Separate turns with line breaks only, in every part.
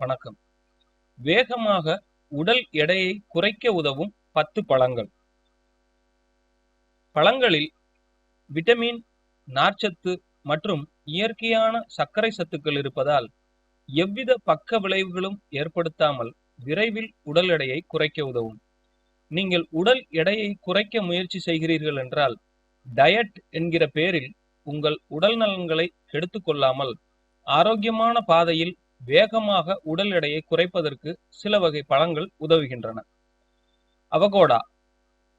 வணக்கம். வேகமாக உடல் எடையை குறைக்க உதவும் பத்து பழங்கள். பழங்களில் விட்டமின் நார்ச்சத்து மற்றும் இயற்கையான சர்க்கரை சத்துக்கள் இருப்பதால் எவ்வித பக்க விளைவுகளும் ஏற்படுத்தாமல் விரைவில் உடல் எடையை குறைக்க உதவும். நீங்கள் உடல் எடையை குறைக்க முயற்சி செய்கிறீர்கள் என்றால் டயட் என்கிற பேரில் உங்கள் உடல் நலன்களை எடுத்துக்கொள்ளாமல் ஆரோக்கியமான பாதையில் வேகமாக உடல் எடையை குறைப்பதற்கு சில வகை பழங்கள் உதவுகின்றன. அவகோடா.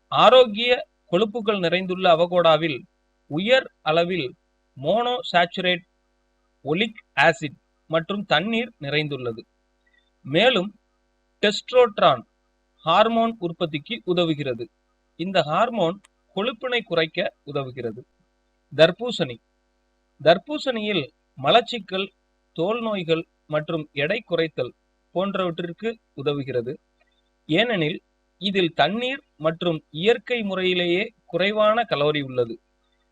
ஆரோக்கிய கொழுப்புகள் நிறைந்துள்ள அவகோடாவில் உயர் அளவில் மோனோசாச்சுரேட் ஒலிக் ஆசிட் மற்றும் தண்ணீர் நிறைந்துள்ளது. மேலும் டெஸ்ட்ரோட்ரான் ஹார்மோன் உற்பத்திக்கு உதவுகிறது. இந்த ஹார்மோன் கொழுப்பினை குறைக்க உதவுகிறது. தர்பூசணி. தர்பூசணியில் மலச்சிக்கல் தோல் நோய்கள் மற்றும் எடை குறைத்தல் போன்றவற்றிற்கு உதவுகிறது. ஏனெனில் இதில் தண்ணீர் மற்றும் இயற்கை முறையிலேயே குறைவான கலோரி உள்ளது.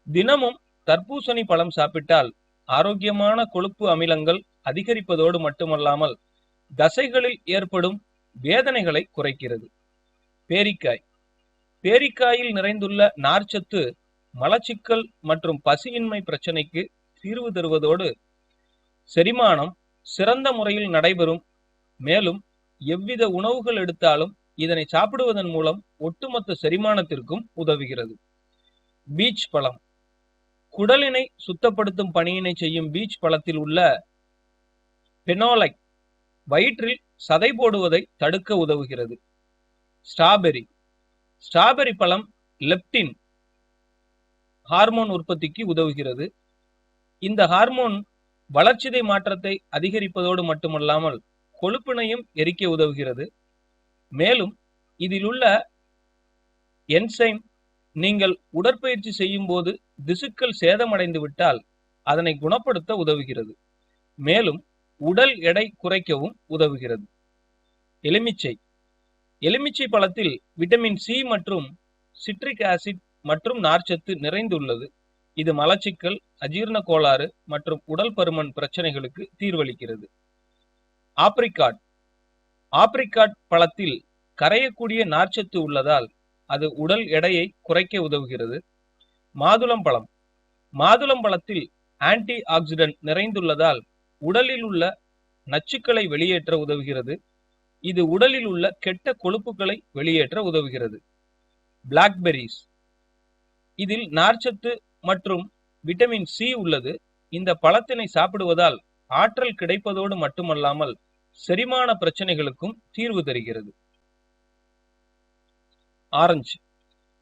தினமும் தர்பூசணி பழம் சாப்பிட்டால் ஆரோக்கியமான கொழுப்பு அமிலங்கள் அதிகரிப்பதோடு மட்டுமல்லாமல் தசைகளில் ஏற்படும் வேதனைகளை குறைக்கிறது. பேரிக்காய். பேரிக்காயில் நிறைந்துள்ள நார்ச்சத்து மலச்சிக்கல் மற்றும் பசியின்மை பிரச்சனைக்கு தீர்வு தருவதோடு செரிமானம் சிறந்த முறையில் நடைபெறும். மேலும் எவ்வித உணவுகள் எடுத்தாலும் இதனை சாப்பிடுவதன் மூலம் ஒட்டுமொத்த செரிமானத்திற்கும் உதவுகிறது. பீச் பழம். குடலினை சுத்தப்படுத்தும் பணியினை செய்யும் பீச் பழத்தில் உள்ள பெனோலைக் வயிற்றில் சதை போடுவதை தடுக்க உதவுகிறது. ஸ்ட்ராபெரி ஸ்ட்ராபெரி பழம் லெப்டின் ஹார்மோன் உற்பத்திக்கு உதவுகிறது. இந்த ஹார்மோன் வளர்ச்சிதை மாற்றத்தை அதிகரிப்பதோடு மட்டுமல்லாமல் கொழுப்பினையும் எரிக்க உதவுகிறது. மேலும் இதில் உள்ள என்சைம் நீங்கள் உடற்பயிற்சி செய்யும் போது திசுக்கள் சேதமடைந்து விட்டால் அதனை குணப்படுத்த உதவுகிறது. மேலும் உடல் எடை குறைக்கவும் உதவுகிறது. எலுமிச்சை. எலுமிச்சை பழத்தில் விட்டமின் சி மற்றும் சிட்ரிக் ஆசிட் மற்றும் நார்ச்சத்து நிறைந்துள்ளது. இது மலச்சிக்கல் அஜீரண கோளாறு மற்றும் உடல் பருமன் பிரச்சனைகளுக்கு தீர்வளிக்கிறது. ஆப்ரிகாட் ஆப்ரிகாட் பழத்தில் கரையக்கூடிய நார்ச்சத்து உள்ளதால் அது உடல் எடையை குறைக்க உதவுகிறது. மாதுளம்பழம் மாதுளம்பழத்தில் ஆன்டி ஆக்சிடென்ட் நிறைந்துள்ளதால் உடலில் உள்ள நச்சுக்களை வெளியேற்ற உதவுகிறது. இது உடலில் உள்ள கெட்ட கொழுப்புகளை வெளியேற்ற உதவுகிறது. பிளாக்பெரிஸ் இதில் நார்ச்சத்து மற்றும் விட்டமின் சி உள்ளது. இந்த பழத்தினை சாப்பிடுவதால் ஆற்றல் கிடைப்பதோடு மட்டுமல்லாமல் செரிமான பிரச்சனைகளுக்கும் தீர்வு தருகிறது. ஆரஞ்சு.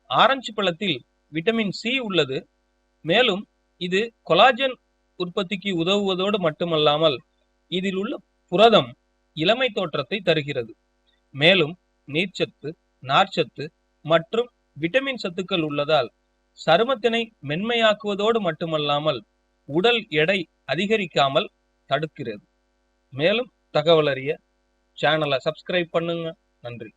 ஆரஞ்சு பழத்தில் விட்டமின் சி உள்ளது. மேலும் இது கொலாஜன் உற்பத்திக்கு உதவுவதோடு மட்டுமல்லாமல் இதில் உள்ள புரதம் இளமை தோற்றத்தை தருகிறது. மேலும் நீர்ச்சத்து நார்ச்சத்து மற்றும் விட்டமின் சத்துக்கள் உள்ளதால் சருமத்தினை மென்மையாக்குவதோடு மட்டுமல்லாமல் உடல் எடை அதிகரிக்காமல் தடுக்கிறது. மேலும் தகவல் அறிய சேனலை சப்ஸ்கிரைப் பண்ணுங்க. நன்றி.